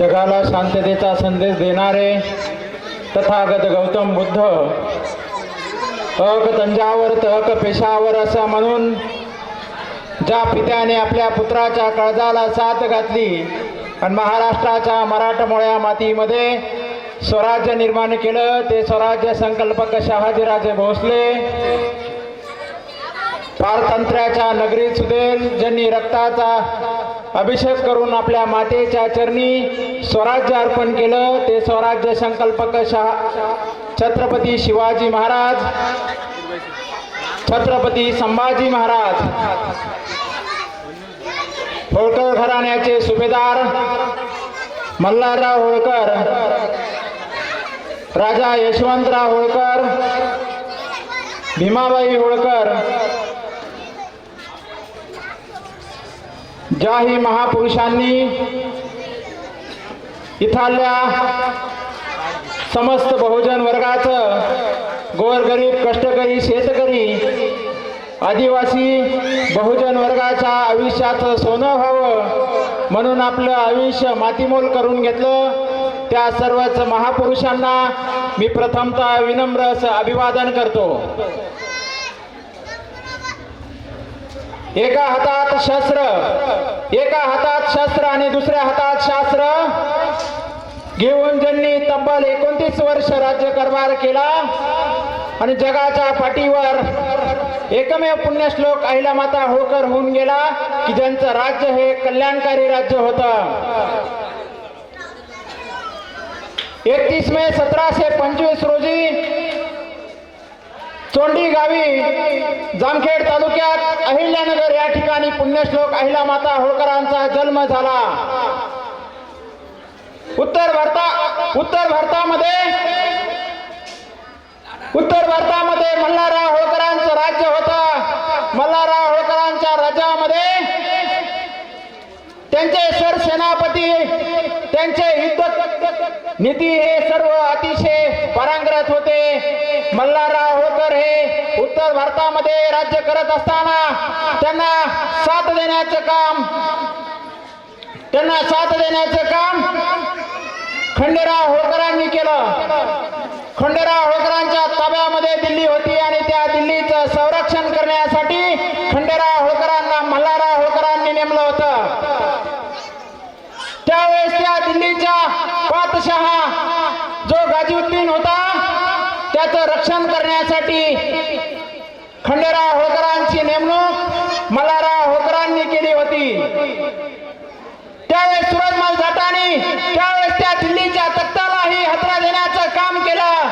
जगाला शांततेचा संदेश देणारे तथागत गौतम बुद्ध अक तंजावर तहक पेशावर असं म्हणून ज्या पित्याने आपल्या पुत्राच्या काळजाला साथ घातली आणि महाराष्ट्राच्या मराठमोळ्या मातीमध्ये स्वराज्य निर्माण केलं ते स्वराज्य संकल्पक शहाजीराजे भोसले. पारतंत्र्याच्या नगरीत सुदेल ज्यांनी रक्ताचा अभिषेक करून आपल्या मातेच्या चरणी स्वराज्य अर्पण केलं. ते स्वराज्य संकल्पक शहा छत्रपती शिवाजी महाराज छत्रपती संभाजी महाराज होळकर घराण्याचे सुभेदार मल्हारराव होळकर राजा यशवंतराव होळकर भीमाबाई होळकर ज्याही महापुरुषांनी इथल्या समस्त बहुजन वर्गाचं गोरगरीब कष्टकरी शेतकरी आदिवासी बहुजन वर्गाच्या आयुष्याचं सोनं व्हावं म्हणून आपलं आयुष्य मातीमोल करून घेतलं. त्या सर्वच महापुरुषांना मी प्रथमतः विनम्र असं अभिवादन करतो. एका हातात शस्त्र एका हातात शस्त्र आणि दुसऱ्या हातात शास्त्र. घेऊन ज्यांनी तब्बल एकोणतीस वर्ष राज्य कारभार केला आणि जगाच्या पाठीवर एकमेव पुण्यश्लोक माता होळकर होऊन गेला की ज्यांचं राज्य हे कल्याणकारी राज्य होतं. एकतीस मे सतराशे पंचवीस रोजी गावी जामखेड तालुक्यात अहिल्यानगर या ठिकाणी पुण्यश्लोक अहिल्यामाता होळकरांचा जन्म झाला. उत्तर भारता उत्तर भारतामध्ये उत्तर भारतामध्ये मल्हारराव होळकरांचं राज्य होतं. मल्हारराव होळकरांच्या राज्यामध्ये त्यांचे सरसेनापती त्यांचे युद्ध नीती हे सर्व अतिशय पारंगत होते. मल्हारराव होळकर हे उत्तर भारतामध्ये राज्य करत असताना त्यांना साथ देण्याचं काम त्यांना साथ देण्याचं काम खंडेराव होळकरांनी केलं. खंडेराव होळकरांच्या ताब्यामध्ये दिल्ली होती आणि त्या दिल्लीचं संरक्षण करण्यासाठी खंडेराव होळकरांना मल्हारराव होळकरांनी नेमलं होतं. त्यावेळेस त्या दिल्लीच्या पातशहा जो गाजीउद्दीन होता त्याचं रक्षण करण्यासाठी खंडेराव होळकरांची नेमणूक मल्हारराव होळकरांनी केली होती. त्यावेळेस सूरजमल जाटाने त्यावेळेस त्या दिल्लीच्या तख्तालाही हतरा देण्याचं काम केलं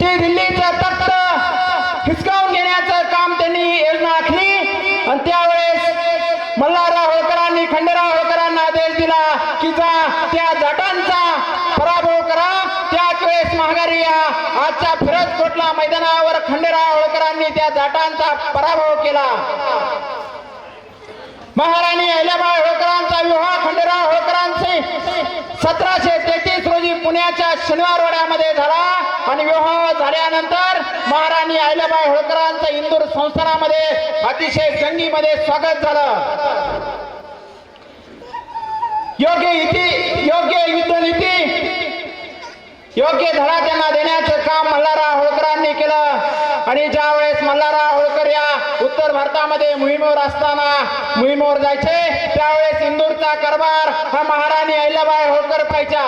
ते दिल्लीचं तख्त हिसकावून घेण्याचं काम त्यांनी योजना आखली आणि त्यावेळेस मल्हारराव होळकरांनी खंडेराव होळकरांना आदेश दिला की जा त्या जाटांचा पराभव करा त्याच वेळेस महागारी या आजच्या फिरोज कोटला मैदानावर खंडेराव होळकरांनी त्या जाटांचा पराभव केला. महाराणी अहिल्याबाई होळकरांचा विवाह खंडेराव होळकरांशी सतराशे तेहतीस रोजी पुण्याच्या शनिवारवाड्यामध्ये झाला आणि विवाह झाल्यानंतर महाराणी अहिल्याबाई होळकरांचं इंदूर संस्थानामध्ये अतिशय जंगीमध्ये स्वागत झालं. योग्य इति योग्य युद्धनीती योग्य धडा त्यांना देण्याचं काम मल्हारराव होळकरांनी केलं. आणि ज्या वेळेस मल्हारराव होळकर या उत्तर भारतामध्ये मोहिमेवर असताना मोहिमेवर जायचे त्यावेळेस इंदूरचा कारभार हा महाराणी अहिल्याबाई होळकर पाहिजा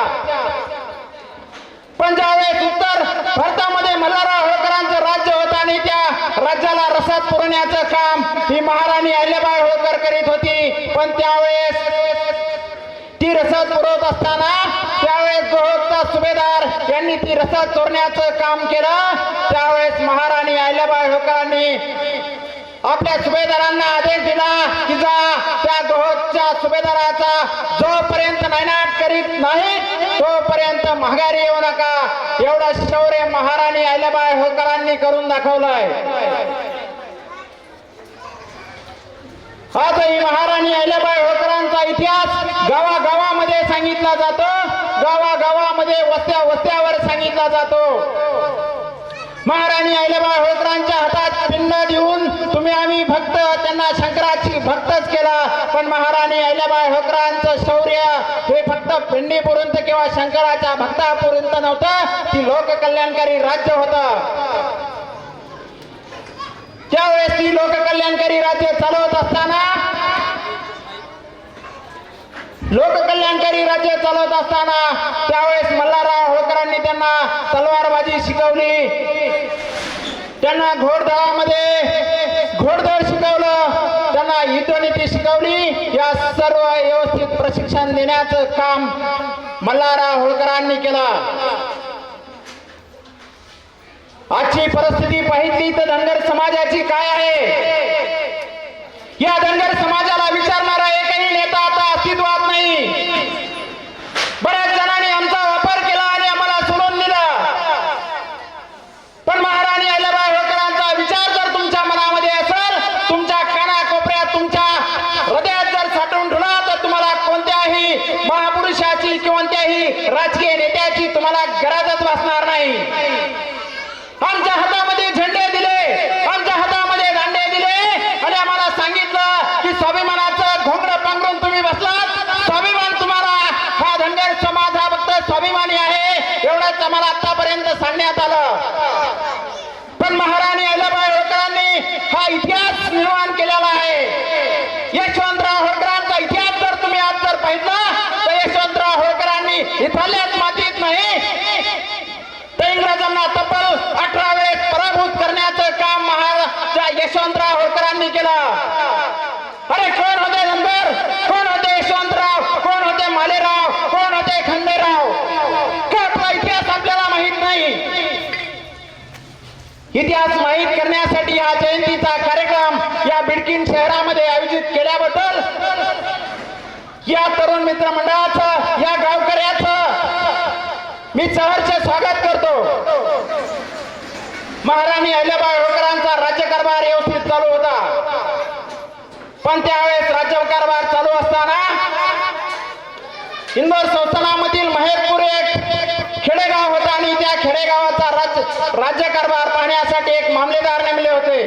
पण ज्यावेळेस उत्तर भारतामध्ये मल्हारराव होळकरांचं राज्य होतं आणि त्या राज्याला रसात पुरवण्याचं काम ही महाराणी अहिल्याबाई होळकर करीत होती पण त्यावेळेस ती रसद पुरवत असताना त्यांनी ती रसा चोरण्याचं काम केलं. त्यावेळेस महाराणी अहिल्याबाई होळकरांनी आपल्या सुभेदारांना आदेश दिला की जा त्या दोहोच्या सुभेदाराचा जोपर्यंत नायनाट करीत नाही तोपर्यंत महागारी येऊ नका. एवढं शौर्य महाराणी अहिल्याबाई होळकरांनी करून दाखवलंय. आजही महाराणी अहिल्याबाई होकरांचा इतिहास गावागावामध्ये सांगितला जातो. गावागावामध्ये वस्त्या वस्त्यावर सांगितला जातो. महाराणी अहिल्याबाई होळकरांच्या हातात पिंड देऊन तुम्ही आम्ही भक्त त्यांना शंकराची भक्तच केला. पण महाराणी अहिल्याबाई होळकरांचं शौर्य हे फक्त पिंडीपर्यंत किंवा शंकराच्या भक्तापर्यंत नव्हतं ती लोककल्याणकारी राज्य होतं. त्यावेळेस ती लोककल्याणकारी राज्य चालवत असताना लोक कल्याणकारी राज्य चालवत असताना त्यावेळेस मल्हारराव होळकरांनी त्यांना तलवारबाजी शिकवली. त्यांना घोडदळामध्ये घोडदळ शिकवलं. त्यांना युद्धनीती शिकवली. या सर्व व्यवस्थित प्रशिक्षण देण्याचं काम मल्हारराव होळकरांनी केलं. आजची परिस्थिती पाहिली तर धनगर समाजाची काय आहे? या धनगर समाजाला विचार एकही नेता आता अस्तित्वात नाही बऱ्याच जणांनी आमचा वापर केला आणि आम्हाला सोडून दिलं पण महाराणी अहिल्याबाई होळकरांचा विचार जर तुमच्या मनामध्ये असेल तुमच्या कानाकोपऱ्यात तुमच्या हृदयात जर साठवून ठेवला तर तुम्हाला कोणत्याही महापुरुषाची कोणत्याही राजकीय नेत्याची तुम्हाला गरजच वाचणार नाही आमच्या हातामध्ये झेंडे दिले आमच्या हातामध्ये दांडे दिले आणि आम्हाला सांगितलं की स्वाभिमानाचं घोंगडं पांघरून तुम्ही बसलात स्वाभिमान तुम्हाला हा धनगर समाज हा फक्त स्वाभिमानी आहे एवढंच आम्हाला आतापर्यंत सांगण्यात आलं पण महाराणी अहिल्याबाई होळकरांनी हा इतिहास निर्माण केलेला आहे यशवंतराव होळकरांचा इतिहास जर तुम्ही आज जर पाहिला तर यशवंतराव होळकरांनी इथल्याच मातीत नाही तर इंग्रजांना तब्बल अठरा वेळेस पराभूत करण्याचं काम महाराजा यशवंतराव होळकरांनी केलं अरे कोण होते नंबर कोण होते यशवंतराव कोण होते मालेराव कोण होते खंडेराव का आपला इतिहास आपल्याला माहीत नाही इतिहास माहीत करण्यासाठी हा जयंतीचा कार्यक्रम या बिडकिन शहरामध्ये आयोजित केल्याबद्दल या तरुण मित्र मंडळाचं या गावकऱ्याचं मी सहर्ष स्वागत करतो. महाराणी अहिल्याबाई होळकरांचा राज्यकारभार व्यवस्थित चालू होता. पण त्यावेळेस राज्यकारभार चालू असताना इंदोर संस्थानामधील महेशपूर एक खेडेगाव होते. आणि त्या खेडेगावाचा राज्य राज्यकारभार पाहण्यासाठी एक मामलेदार नेमले होते.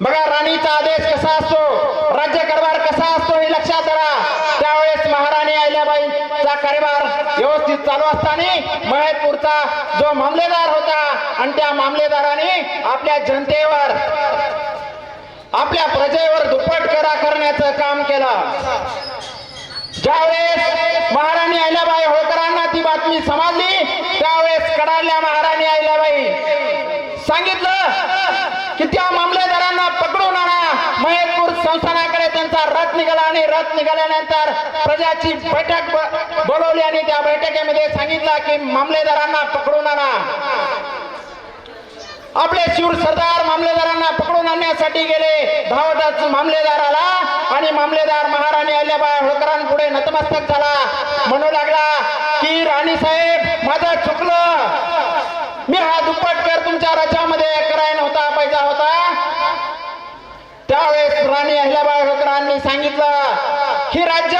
बघा राणीचा आदेश कसा असतो? राज्यकारभार कसा असतो हे लक्षात धरा. त्यावेळेस महाराणी अहिल्याबाईंचा कारभार व्यवस्थित चालू असताना महेशपूरचा जो मामलेदार होता आणि त्या मामलेदाराने आपल्या जनतेवर आपल्या प्रजेवर दुप्पट करा करण्याचं काम केलं. ज्यावेळेस महाराणी अहिल्याबाई होळकरांना ती बातमी समजली त्यावेळेस कडाडल्या महाराणी अहिल्याबाई सांगितलं की त्या मामलेदारांना पकडून आणा. महेशपूर संस्थानाकडे त्यांचा रथ निघाला आणि रथ निघाल्यानंतर प्रजाची बैठक बोलवली आणि त्या बैठकीमध्ये सांगितलं की मामलेदारांना पकडून आणा. आपले शूर सरदार मामलेदारांना पकडून आणण्यासाठी गेले. धावतच मामलेदार आला आणि मामलेदार महाराणी अहिल्याबाई होळकरांपुढे नतमस्तक झाला. म्हणू लागला की राणी साहेब माझं चुकलं मी हा दुप्पट कर तुमच्या राज्यामध्ये करायला नव्हता पाहिजे होता त्यावेळेस राणी अहिल्याबाई होळकरांनी सांगितलं ही राज्य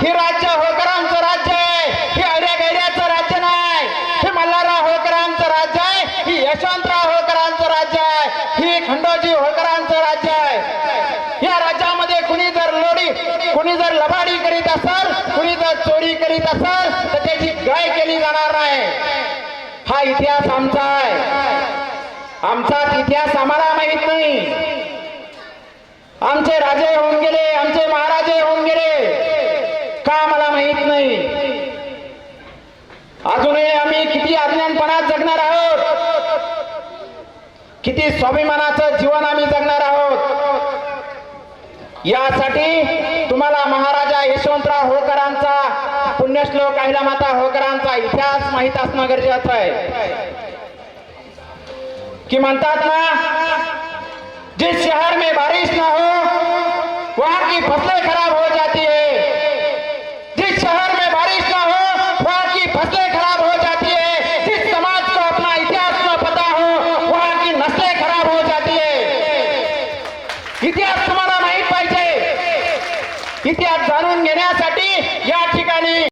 ही राज्य होळकरांचं राज्य आहे हे अऱ्या गैऱ्याचं राज्य नाही हे मल्हारराव होळकरांचं राज्य आहे ही यशवंतराव होळकरांचं राज्य आहे ही खंडोजी होळकरांचं राज्य आहे या राज्यामध्ये कुणी जर लोडी कुणी जर लबाडी करीत असाल कुणी जर चोरी करीत असाल तर त्याची गाय केली जाणार नाही. हा इतिहास आमचा आहे. आमचाच इतिहास आम्हाला माहीत नाही. आमचे राजे होऊन गेले आमचे महाराजे होऊन गेले का आम्हाला माहीत नाही? अजूनही आम्ही किती अज्ञानपणात जगणार आहोत? किती स्वाभिमानाचं जीवन आम्ही जगणार आहोत? यासाठी तुम्हाला महाराजा यशवंतराव होळकरांचा पुण्यश्लोक अहिला माता होकरांचा इतिहास माहीत असणं गरजेचं आहे. कि म्हणतात ना जिस शहर में बारिश ना हो वहां की फसलें खराब